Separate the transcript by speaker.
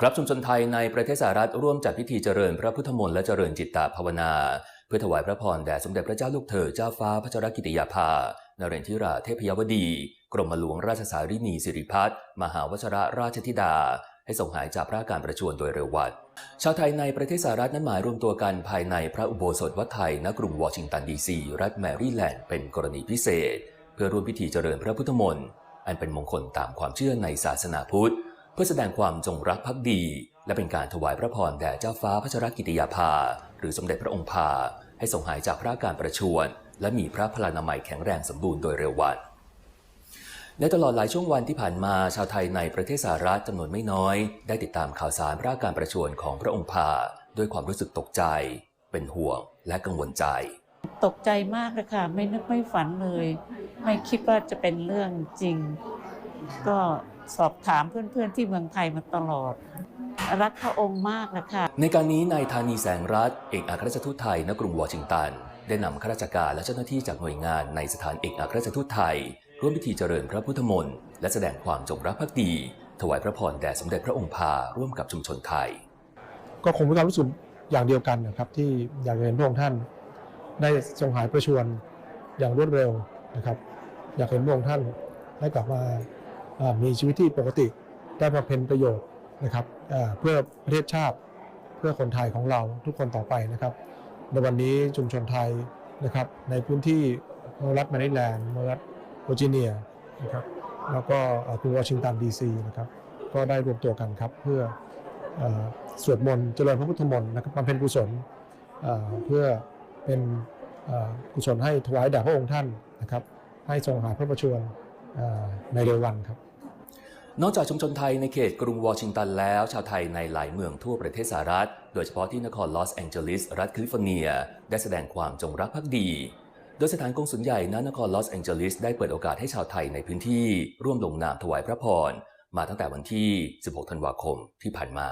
Speaker 1: ครับชุมชนไทยในประเทศสหรัฐร่วมจัดพิธีเจริญพระพุทธมนต์และเจริญจิตตภาวนา เพื่อถวายพระพรแด่สมเด็จพระเจ้าลูกเธอเจ้าฟ้าพระชรกิติยาภานเรนทิราเทพยวดี กรมหลวงราชสารินีสิริพัฒน์มหาวชรราชธิดา ให้ทรงหายจากพระการประชวรโดยเร็ววัน ชาวไทยในประเทศสหรัฐนั้นหมายรวมตัวกันภายในพระอุโบสถวัดไทยณกรุงวอชิงตันดีซีรัฐแมริแลนด์เป็นกรณีพิเศษ เพื่อร่วมพิธีเจริญพระพุทธมนต์อันเป็นมงคลตามความเชื่อในศาสนาพุทธ เพื่อแสดงความจงรักภักดี และเป็นการถวายพระพรแด่เจ้าฟ้าพระชรกิติยาภา หรือสมเด็จพระองค์ภา ให้ทรงหายจากพระอาการประชวรและมีพระพลานามัยแข็งแรงสมบูรณ์โดยเร็ววันในตลอดหลายช่วงวันที่ผ่านมาชาวไทยในประเทศสหรัฐจำนวนไม่น้อย ได้ติดตามข่าวสารพระอาการประชวรของพระองค์ภา ด้วยความรู้สึกตกใจ เป็นห่วงและกังวลใจ
Speaker 2: ตกใจมากเลยค่ะ ไม่นึกไม่ฝันเลย ไม่คิดว่าจะเป็นเรื่องจริง ก็ สอบถามเพื่อนๆที่เมืองไทยมาตลอด รักพระองค์มากเลยค่ะ
Speaker 1: ในการนี้นายธานีแสงรัฐเอกอัครราชทูตไทยณกรุงวอชิงตัน ได้นำข้าราชการและเจ้าหน้าที่จากหน่วยงานในสถานเอกอัครราชทูตไทย ร่วมพิธีเจริญพระพุทธมนต์และแสดงความจงรักภักดี ถวายพระพรแด่สมเด็จพระองค์ภาร่วมกับชุมชนไทย
Speaker 3: ก็คงเป็นความรู้สึกอย่างเดียวกันนะครับที่อยากจะเห็นพระองค์ท่าน ได้ทรงหายประชวรอย่างรวดเร็วนะครับ อยากเห็นพระองค์ท่านได้กลับมาอ่า มีชีวิตที่ปกติได้มาเป็นประโยชน์นะครับเพื่อประเทศชาติเพื่อคนไทยของเราทุกคนต่อไปนะครับ ในวันนี้ชุมชนไทยนะครับในพื้นที่เมืองรัฐแมริแลนด์เมืองรัฐเวอร์จิเนียนะครับแล้วก็กรุงวอชิงตันดีซีนะครับก็ได้รวมตัวกันครับเพื่อออสวดมนต์เจริญพระพุทธมนต์นะครับบำเพ็ญกุศลเเพื่อเป็นกุศลให้ถวายแด่พระองค์ท่านนะครับให้ทรงหายพระประชวร ในเร็ววันครับ
Speaker 1: นอกจากชุมชนไทยในเขตกรุงวอชิงตันแล้ว ชาวไทยในหลายเมืองทั่วประเทศสหรัฐ โดยเฉพาะที่นครลอสแองเจลิส รัฐแคลิฟอร์เนีย ได้แสดงความจงรักภักดี โดยสถานกงสุลใหญ่ณนครลอสแองเจลิสได้เปิดโอกาสให้ชาวไทยในพื้นที่ ร่วมลงนามถวายพระพรมาตั้งแต่วันที่ 16 ธันวาคมที่ผ่านมา